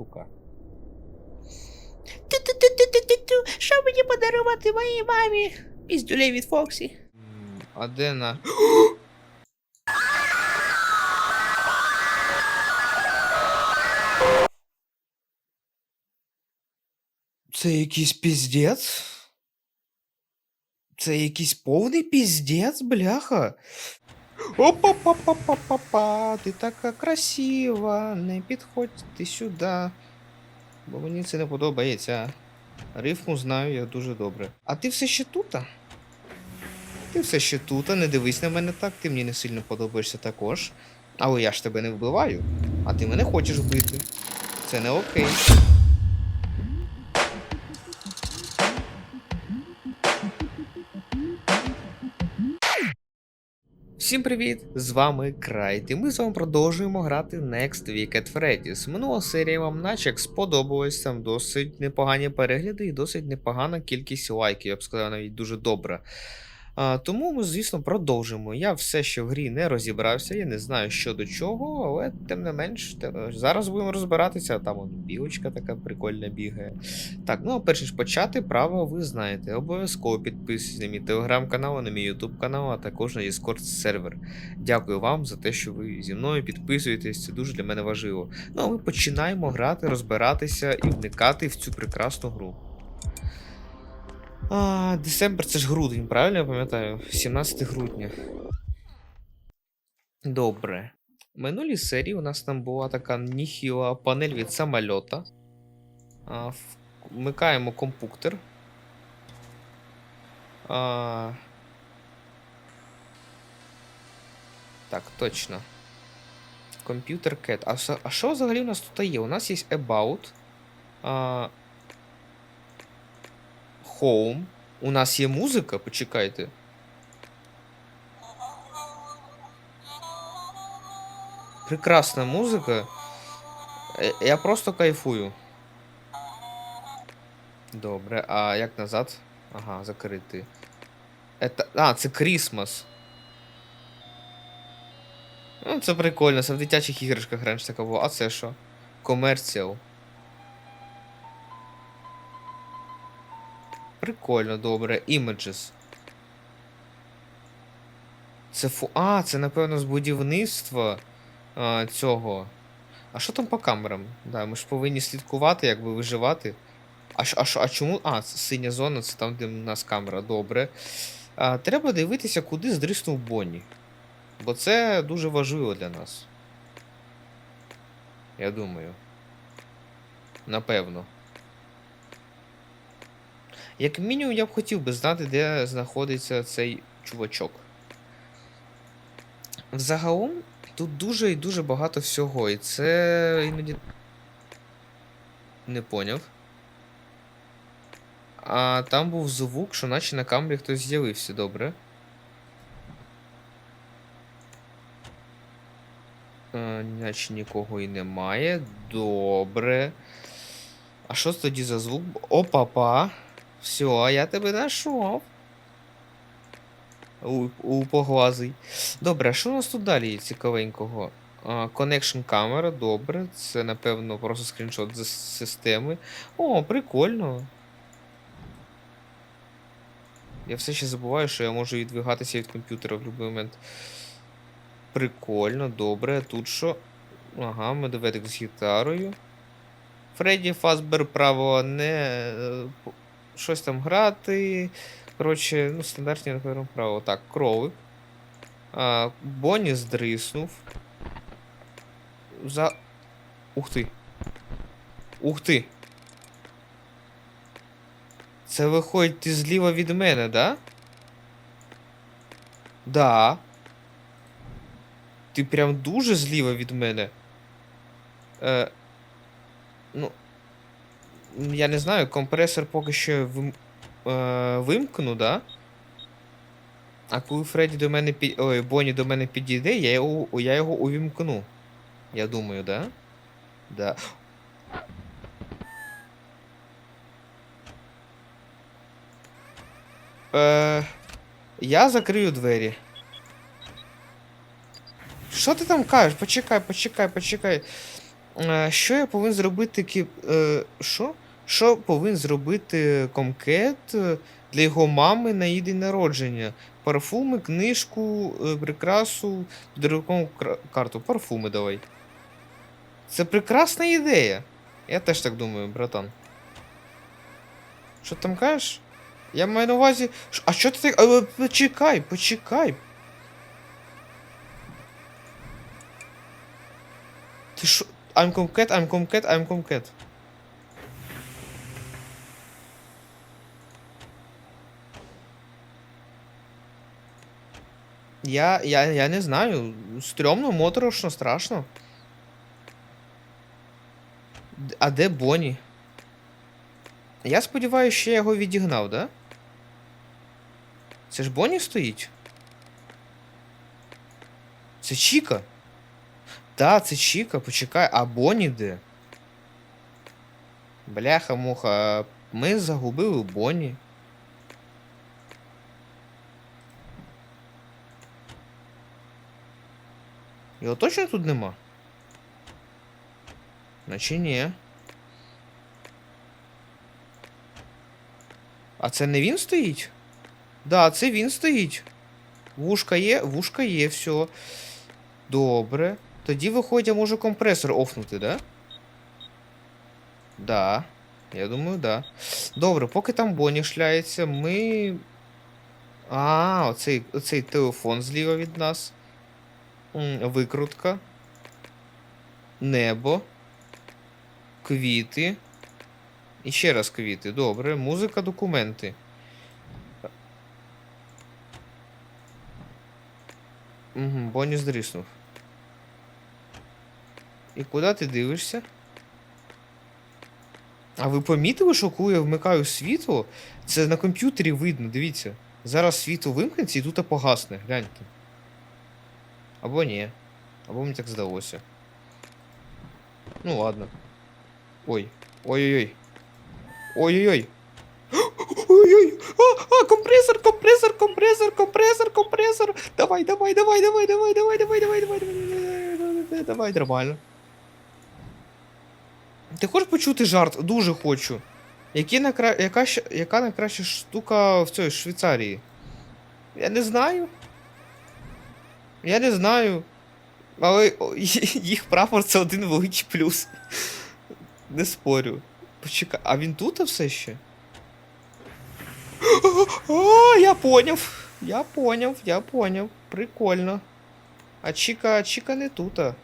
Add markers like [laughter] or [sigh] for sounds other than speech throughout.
сука. Ту-ту-ту-ту-ту-ту. Що мені подарувати моїй мамі? Піздюлей від Фоксі. А де на. Це якийсь піздець? Це якийсь повний піздець, бляха. Опа-па-па-па-па-па, ти така красива, не підходьте сюди. Бо мені це не подобається. Рифму знаю я дуже добре. А ти все ще тута? Ти все ще тута, не дивись на мене так, ти мені не сильно подобаєшся також. Але я ж тебе не вбиваю, а ти мене хочеш вбити. Це не окей. Всім привіт! З вами Крайт, і ми з вами продовжуємо грати Next Week at Freddy's. Минула серія вам наче як там досить непогані перегляди і досить непогана кількість лайків, я б сказав, навіть дуже добра. А, тому ми, звісно, продовжимо. Я все ще в грі не розібрався, я не знаю, що до чого, але тим не менш, те- зараз будемо розбиратися. Там он білочка така прикольна бігає. Так, ну а перш ніж почати, право ви знаєте. Обов'язково підписуйтесь на мій телеграм-канал, на мій ютуб канал, а також на Discord сервер. Дякую вам за те, що ви зі мною підписуєтесь, це дуже для мене важливо. Ну а ми починаємо грати, розбиратися і вникати в цю прекрасну гру. А, Десембр це ж грудень, правильно я пам'ятаю? 17 грудня. Добре. В минулій серії у нас там була така ніхіла панель від самольота. А, Вмикаємо компуктор. А... Так, точно. Комп'ютер Cat. А, а що взагалі у нас тут є? У нас є About. А... Home. У нас є музика, почекайте. Прекрасна музика. Е, Я просто кайфую. Добре, а як назад? Ага, закрити. Это... А, це Крісмас. Ну, це прикольно, це в дитячих іграшках раніше таке було. А це що? Комерціал. Прикольно, добре. Images. Це фу. А, це, напевно, з будівництва а, цього. А що там по камерам? Да, ми ж повинні слідкувати, якби виживати. А, а, а чому. А, це синя зона, це там, де в нас камера, добре. А, треба дивитися, куди здриснув Бонні. Бо це дуже важливо для нас. Я думаю. Напевно. Як мінімум, я б хотів би знати, де знаходиться цей чувачок. Взагалом, тут дуже і дуже багато всього, і це іноді. Не поняв. А там був звук, що наче на камері хтось з'явився, добре. Е, наче нікого і немає. Добре. А що тоді за звук? Опа-па. Все, я тебе знайшов. У, у поглазий. Добре, а що у нас тут далі цікавенького? Connection камера, добре. Це, напевно, просто скріншот з системи. О, прикольно. Я все ще забуваю, що я можу відвигатися від комп'ютера в будь-який момент. Прикольно, добре. Тут що? Ага, медведик з гітарою. Фредді Фазбер право не е, щось там грати. Коротше, ну, стандартні, напевно, право. Так, кролик. А, Бонні здриснув. За. Ух ти. Ух ти. Це виходить ти зліва від мене, да? Да. Ти прям дуже зліва від мене. Е, ну. Я не знаю, компресор поки що вим, е, вимкну, да? А коли Фредді до мене під. Ой, Бонні до мене підійде, я його, я його увімкну. Я думаю, да? Да. Е, я закрию двері. Що ти там кажеш? Почекай, почекай, почекай. Е, Що я повинен зробити кі... е, Що? Що повинен зробити комкет е, для його мами на її день народження? Парфуми, книжку, прикрасу, подарункову карту. Парфуми давай. Це прекрасна ідея. Я теж так думаю, братан. Що ти там кажеш? Я маю на увазі. А що ти так. Почекай, почекай. Ти що? I'm Comcat, I'm Comcat, I'm Comcat. Я, я, я не знаю. Стрьомно, моторошно, страшно. А де Бонні? Я сподіваюся, що я його відігнав, да? Це ж Бонні стоїть? Це Чіка? Та, це Чіка, почекай, а Бонні де? Бляха-муха, ми загубили Бонні. Його точно тут нема? Наче ні. А це не він стоїть? Да, це він стоїть. Вушка є, вушка є, все. Добре. Тоді виходить, я можу компресор офнути, да? Да. Я думаю, да. Добре, поки там Бонні шляється, ми. А, оцей, оцей телефон зліва від нас. Викрутка. Небо. Квіти. І ще раз квіти. Добре. Музика, документи. Угу, Бонні здріснув. І куди ти дивишся? А ви помітили, що коли я вмикаю світло, це на комп'ютері видно, дивіться. Зараз світло вимкнеться і тут погасне, гляньте. Або ні. Або мені так здалося. Ну ладно. Ой. Ой-ой-ой. Ой-ой-ой. Ой-ой. А, а, компресор, компресор, компресор, компресор, компресор. Давай, давай, давай, давай, давай, давай, давай, давай, давай, давай, давай, давай, нормально. Ти хочеш почути жарт? Дуже хочу. Які накра... яка, яка найкраща штука в цій Швейцарії? Я не знаю. Я не знаю. Але [laughs] їх прапор це один великий плюс. Не спорю. Почекай, а він тут все ще? [gasps] О, я поняв. Я поняв, я поняв. Прикольно. А Чіка, Чіка не тута.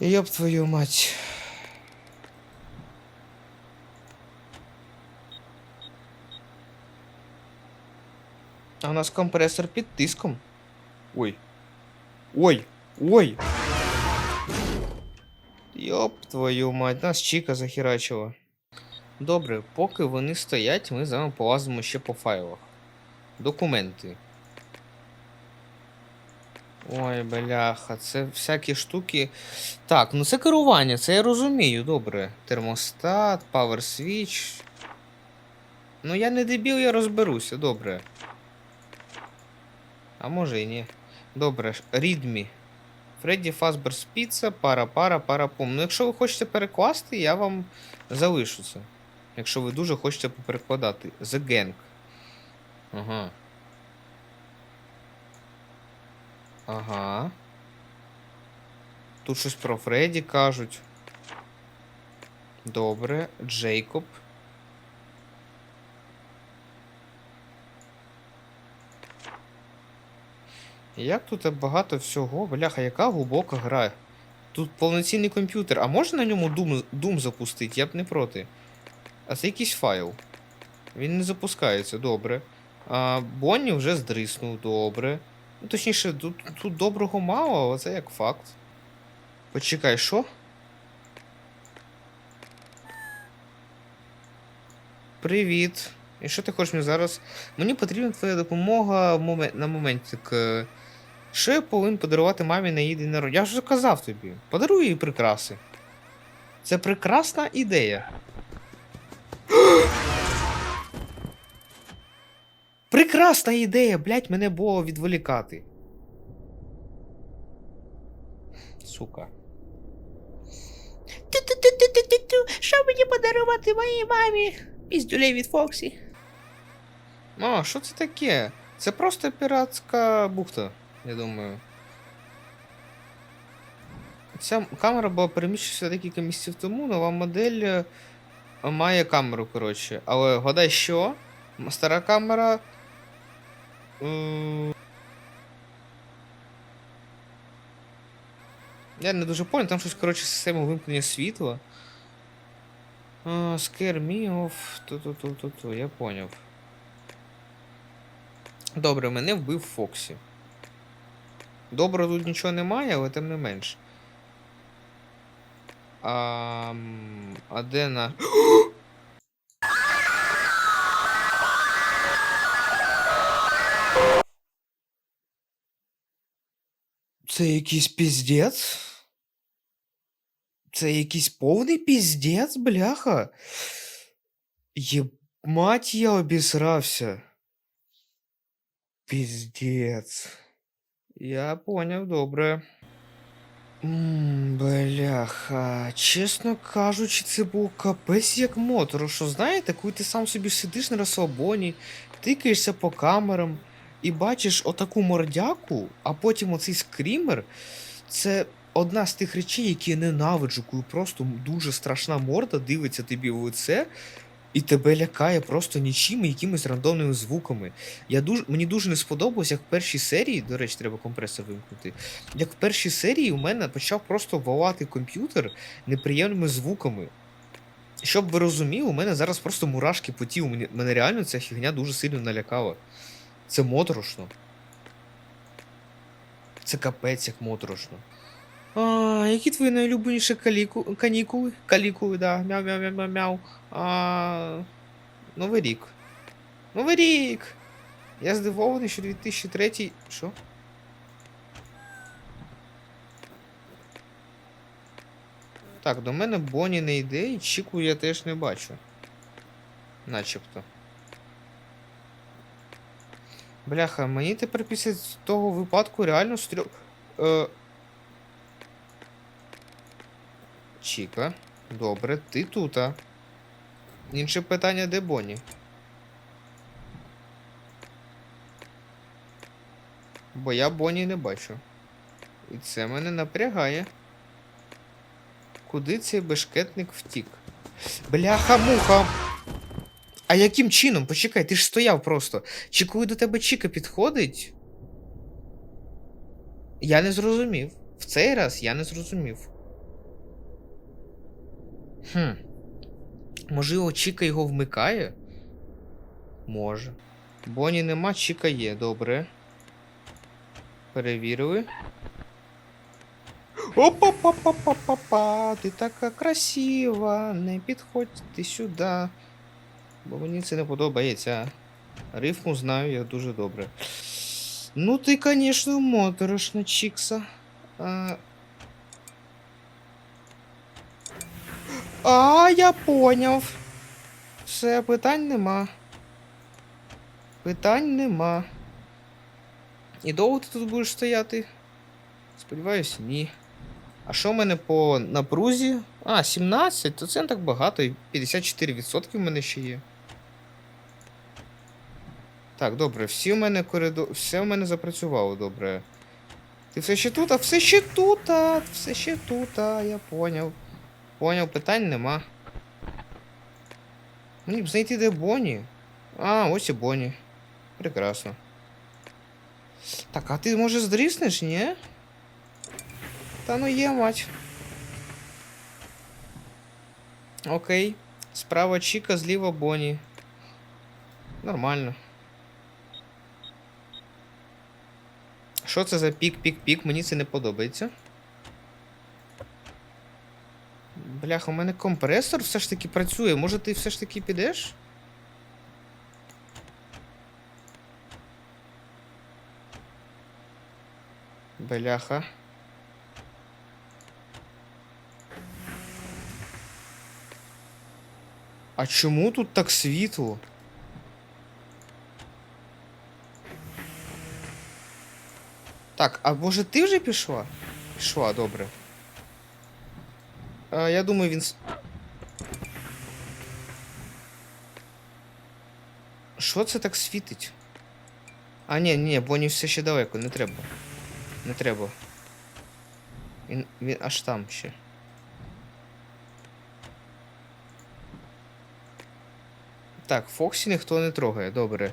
Ёб твою мать. А у нас компресор під тиском. Ой. Ой. Ой. Йоп твою мать, нас Чіка захерачила. Добре, поки вони стоять, ми з вами полазимо ще по файлах. Документи. Ой, бляха, це всякі штуки. Так, ну це керування, це я розумію, добре. Термостат, Power Switch. Ну я не дебіл, я розберуся, добре. А може і ні. Добре, readme. Фредді Фазберс Піца, пара, пара, пара, пум. Ну, якщо ви хочете перекласти, я вам залишу це. Якщо ви дуже хочете перекладати. The Gang. Ага. Ага. Тут щось про Фредді кажуть. Добре. Джейкоб. Як тут багато всього? Бляха, яка глибока гра. Тут повноцінний комп'ютер. А можна на ньому Doom, Doom запустити? Я б не проти. А це якийсь файл. Він не запускається, добре. А, Бонні вже здриснув, добре. Ну, точніше, тут, тут доброго мало, але це як факт. Почекай, що? Привіт. І що ти хочеш мені зараз? Мені потрібна твоя допомога в на моментик. Що я повинен подарувати мамі на її день народження? Я вже казав тобі. Подаруй їй прикраси. Це прекрасна ідея. Прекрасна ідея, блять, мене було відволікати. Сука. Ту-ту-ту-ту-ту-ту-ту, Що мені подарувати моїй мамі? Піздюлей від Фоксі. О, що це таке? Це просто піратська бухта, я думаю. Ця камера була переміщена декілька місяців тому, нова модель е, має камеру, коротше. Але гадай що? Стара камера я не дуже понял, там щось, коротше, система вимкнення світла. Scare me of... Ту-ту-ту-ту-ту, я поняв. Добре, мене вбив Фоксі. Добре, тут нічого немає, але тим не менш. А, а де на. [gasps] Це якийсь піздець? Це якийсь повний піздець, бляха. Єбать, я обісрався. Піздець. Я поняв, добре. Бляха, чесно кажучи, це був капець як мотор. Що знаєте, коли ти сам собі сидиш на розслабоні, тикаєшся по камерам і бачиш отаку мордяку, а потім оцей скрімер, це одна з тих речей, які я ненавиджу, коли просто дуже страшна морда дивиться тобі в лице. І тебе лякає просто нічим і якимись рандомними звуками. Я дуже, мені дуже не сподобалось, як в першій серії, до речі, треба компресор вимкнути. Як в першій серії у мене почав просто волати комп'ютер неприємними звуками. Щоб ви розуміли, у мене зараз просто мурашки по тілу. Мене реально ця фігня дуже сильно налякала. Це моторошно. Це капець як моторошно. А, які твої найулюбленіші каліку... канікули? Калікули, да. Мяу-мяу-мяу-мяу. А, Новий рік. Новий рік! Я здивований, що 2003. Що? Так, до мене Бонні не йде, і Чіку я теж не бачу. Начебто. Бляха, мені тепер після того випадку реально стрьо... Е... Чіка, добре, ти тута. Інше питання, де Бонні? Бо я Бонні не бачу. І це мене напрягає. Куди цей бешкетник втік? Бляха-муха! А яким чином? Почекай, ти ж стояв просто. Чи коли до тебе Чіка підходить? Я не зрозумів. В цей раз я не зрозумів. Хм. Можливо, Чіка його вмикає? Може. Боні нема, Чіка є, добре. Перевірили. Опа-па-па-па-па-па, ти така красива, не підходь ти сюди. Бо мені це не подобається. Рифму знаю я дуже добре. Ну ти, конечно, моторошна, Чікса. А... а, я поняв. Все, питань нема. Питань нема. І довго ти тут будеш стояти? Сподіваюсь, ні. А що в мене по напрузі? А, 17, то це не так багато, і 54% в мене ще є. Так, добре, всі в мене коридор. Все в мене запрацювало, добре. Ти все ще тут, а все ще тут, а все ще тут, а я поняв. Поняв, питань нема. Мені б знайти де Бонні. А, ось і Бонні. Прекрасно. Так, а ти може здріснеш, ні? Та ну є, мать. Окей. Справа Чіка, зліва Бонні. Нормально. Що це за пік-пік-пік? Мені це не подобається. Бляха, у мене компресор все ж таки працює. Може ти все ж таки підеш? Бляха. А чому тут так світло? Так, а може ти вже пішла? Пішла, добре. А, Я думаю, він. Що це так світить? А, ні, ні, Бонні все ще далеко, не треба. Не треба. Він, він аж там ще. Так, Фоксі ніхто не трогає, добре.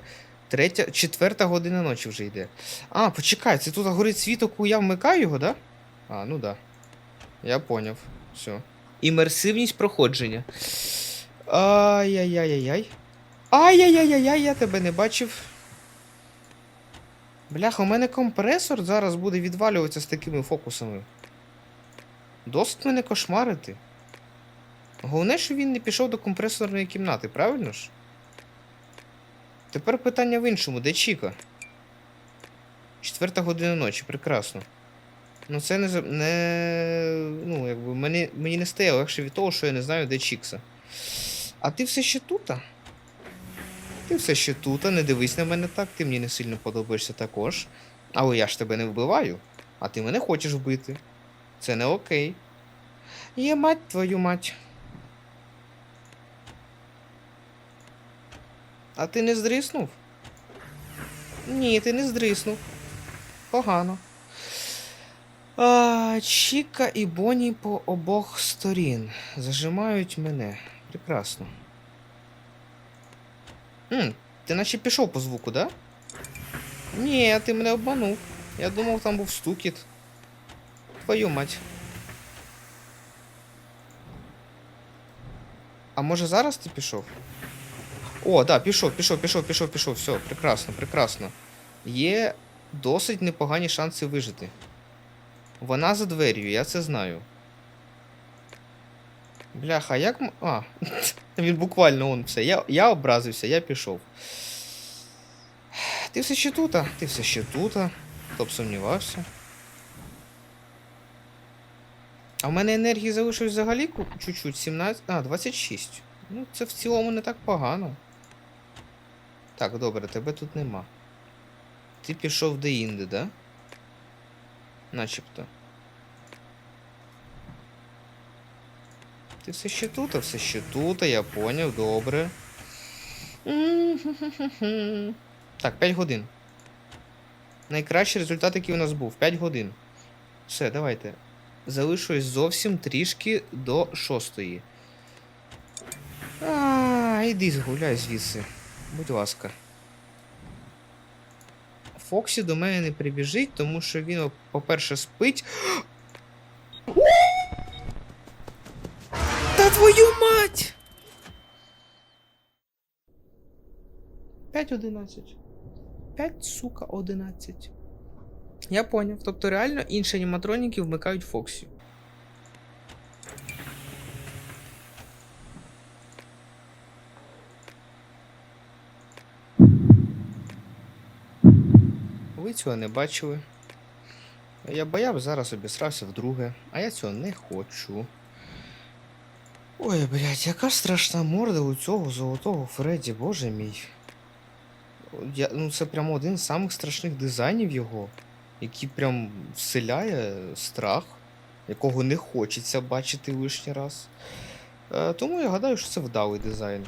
Третя, четверта година ночі вже йде. А, почекай, це тут горить світло, коли я вмикаю його, да? А, ну да. Я поняв. Все. Імерсивність проходження. Ай-яй-яй-яй-яй. Ай-яй-яй-яй-яй, я тебе не бачив. Бляха, у мене компресор зараз буде відвалюватися з такими фокусами. Досить мене кошмарити. Головне, що він не пішов до компресорної кімнати, правильно ж? Тепер питання в іншому, де Чіка? Четверта година ночі, прекрасно. Ну це не. не ну, якби мені, мені не стає легше від того, що я не знаю, де Чікса. А ти все ще тута? Ти все ще тута, не дивись на мене так, ти мені не сильно подобаєшся також. Але я ж тебе не вбиваю, а ти мене хочеш вбити. Це не окей. Є мать твою мать. А ти не здріснув? Ні, ти не здріснув. Погано. А, Чіка і Бонні по обох сторін. Зажимають мене. Прекрасно. М, ти наче пішов по звуку, да? Ні, ти мене обманув. Я думав, там був стукіт. Твою мать. А може зараз ти пішов? О, да, пішов, пішов, пішов, пішов, пішов. Все, прекрасно, прекрасно. Є досить непогані шанси вижити. Вона за двер'ю, я це знаю. Бляха, а як. А, [laughs] він буквально он все. Я, я образився, я пішов. Ти все ще тута? Ти все ще тута. Хто б сумнівався. А в мене енергії залишилось взагалі чуть-чуть 17. А, 26. Ну, це в цілому не так погано. Так, добре, тебе тут нема. Ти пішов де-інде, да? Начебто. Ти все ще тут, а все ще тут, а я поняв, добре. [laughs] Так, 5 годин. Найкращий результат, який у нас був. 5 годин. Все, давайте. Залишилось зовсім трішки до шостої. А, іди згуляй звідси. Будь ласка. Фоксі до мене не прибіжить, тому що він, по-перше, спить. Та твою мать! 5.11. 5, сука, 11. Я поняв. Тобто реально інші аніматроніки вмикають Фоксі. Ви цього не бачили. Я б я б зараз обісрався вдруге, а я цього не хочу. Ой, блядь, яка страшна морда у цього золотого Фредді, боже мій. Я, ну це прямо один з самих страшних дизайнів його, який прям вселяє страх, якого не хочеться бачити лишній раз. Е, тому я гадаю, що це вдалий дизайн.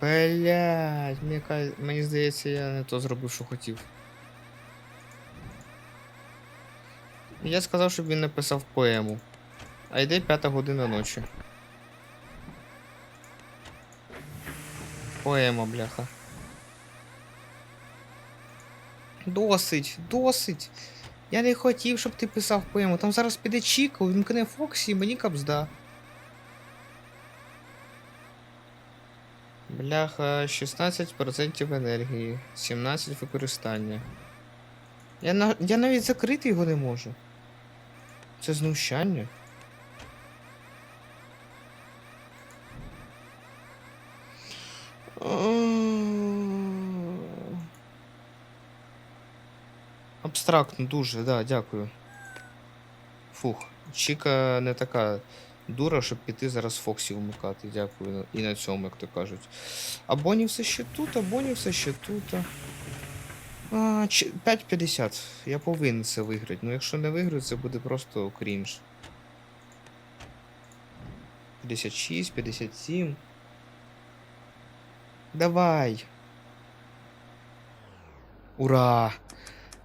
Блять, мені, мені здається, я не то зробив, що хотів. Я сказав, щоб він написав поему. А йде п'ята година ночі. Поема, бляха. Досить, досить. Я не хотів, щоб ти писав поему. Там зараз піде Чіка, увімкне Фоксі і мені капзда. Бляха, 16% енергії, 17 використання. Я, на... я навіть закрити його не можу. Це знущання. Абстрактно дуже, да, дякую. Фух. Чіка не така дура, щоб піти зараз Фоксі вмикати. Дякую. І на цьому, як то кажуть. А Бонні все ще тут, а Бонні все ще тут. А, 5.50. Я повинен це виграти. Ну якщо не виграю, це буде просто крінж. 56, 57. Давай. Ура!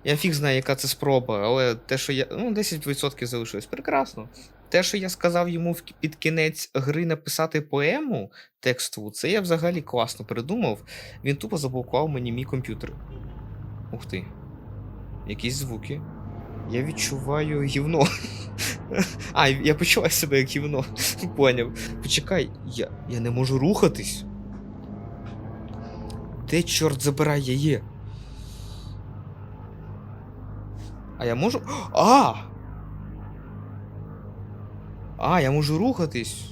Я фіг знаю, яка це спроба, але те, що я. Ну, 10% залишилось. Прекрасно. Те, що я сказав йому під кінець гри написати поему текстову, це я взагалі класно придумав. Він тупо заблокував мені мій комп'ютер. Ух ти. Якісь звуки. Я відчуваю гівно. [laughs] А, я почуваю себе як гівно. [laughs] Поняв. Почекай, я, я не можу рухатись. Де, чорт забирай, я є? А я можу. А! А, я можу рухатись.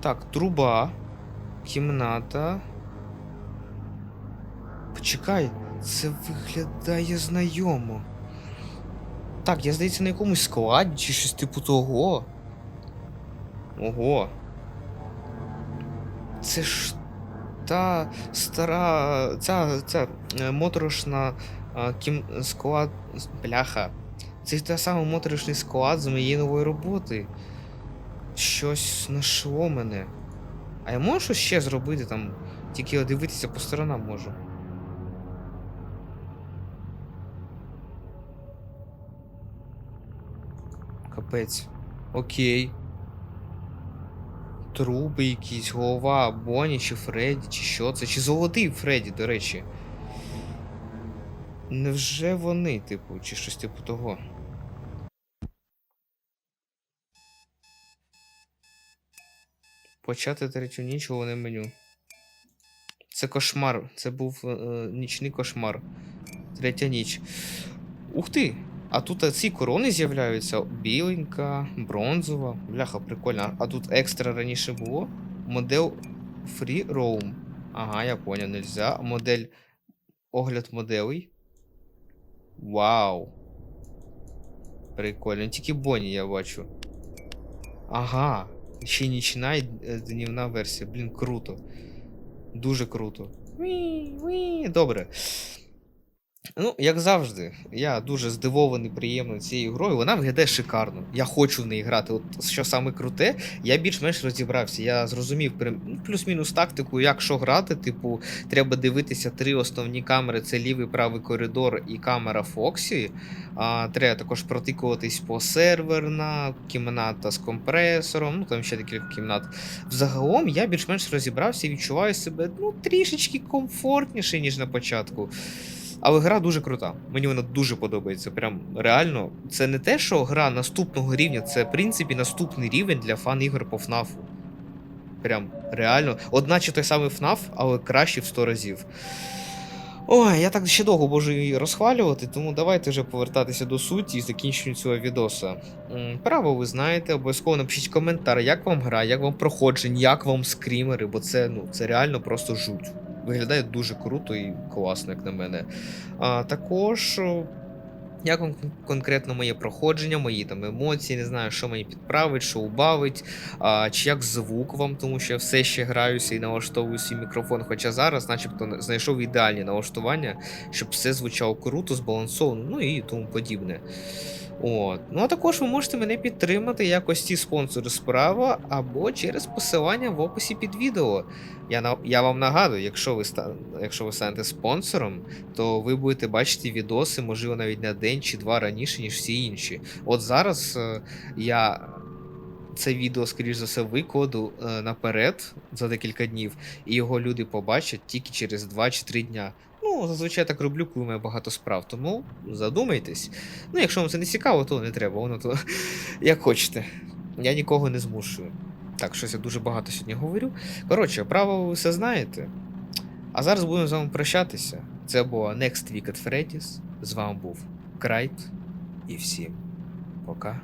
Так, труба. Кімната. Почекай, це виглядає знайомо. Так, я здається на якомусь складі чи щось типу того. Ого. Це ж та стара. ця, ця е, моторошна кім... склад. Бляха. Це та сама моторошний склад з моєї нової роботи. Щось нашло мене. А я можу щось ще зробити там? Тільки дивитися по сторонам можу. Капець. Окей. Труби якісь, голова Бонні чи Фредді, чи що це? Чи золотий Фредді, до речі. Невже вони, типу, чи щось типу того? Почати третю ніч головне меню. Це кошмар. Це був е, е, нічний кошмар. Третя ніч. Ух ти! А тут е, ці корони з'являються. Біленька, бронзова. Бляха, прикольно. А тут екстра раніше було. Модел Free Roam. Ага, я понял, нельзя. Модель. Огляд моделей. Вау. Прикольно. Тільки Бонні я бачу. Ага. Ще нічна і е, днівна версія. Блін, круто. Дуже круто. Уі, уі. Добре. Ну, як завжди, я дуже здивований приємно цією грою. Вона виглядає шикарно. Я хочу в неї грати. От що саме круте, я більш-менш розібрався. Я зрозумів ну, плюс-мінус тактику, як що грати. Типу, треба дивитися три основні камери: це лівий правий коридор і камера Фоксі. А, треба також протикуватись по серверна, кімната з компресором, ну там ще декілька кімнат. Взагалом я більш-менш розібрався і відчуваю себе ну, трішечки комфортніше, ніж на початку. Але гра дуже крута. Мені вона дуже подобається. Прям реально. Це не те, що гра наступного рівня, це в принципі наступний рівень для фан-ігор по FNAF. Прям реально. Одначе той самий FNAF, але краще в 100 разів. Ой, я так ще довго можу її розхвалювати, тому давайте вже повертатися до суті і закінченню цього відоса. Право ви знаєте, обов'язково напишіть коментар, як вам гра, як вам проходження, як вам скрімери, бо це, ну, це реально просто жуть. Виглядає дуже круто і класно, як на мене. А, також. Як конкретно моє проходження, мої там емоції, не знаю, що мені підправить, що убавить, а, чи як звук вам, тому що я все ще граюся і налаштовую свій мікрофон. Хоча зараз, начебто, знайшов ідеальні налаштування, щоб все звучало круто, збалансовано, ну і тому подібне. От. Ну а також ви можете мене підтримати якось ці спонсори справа або через посилання в описі під відео. Я, на... я вам нагадую, якщо ви, ста... якщо ви станете спонсором, то ви будете бачити відоси, можливо, навіть на день чи два раніше, ніж всі інші. От зараз е, я це відео, скоріш за все, викладу е, наперед за декілька днів, і його люди побачать тільки через 2 чи 3 дня. Ну, зазвичай так роблю, коли у багато справ, тому задумайтесь. Ну, якщо вам це не цікаво, то не треба, воно то [laughs] як хочете. Я нікого не змушую. Так, щось я дуже багато сьогодні говорю. Коротше, право ви все знаєте. А зараз будемо з вами прощатися. Це була Next Week at Freddy's. З вами був Крайт. І всім пока.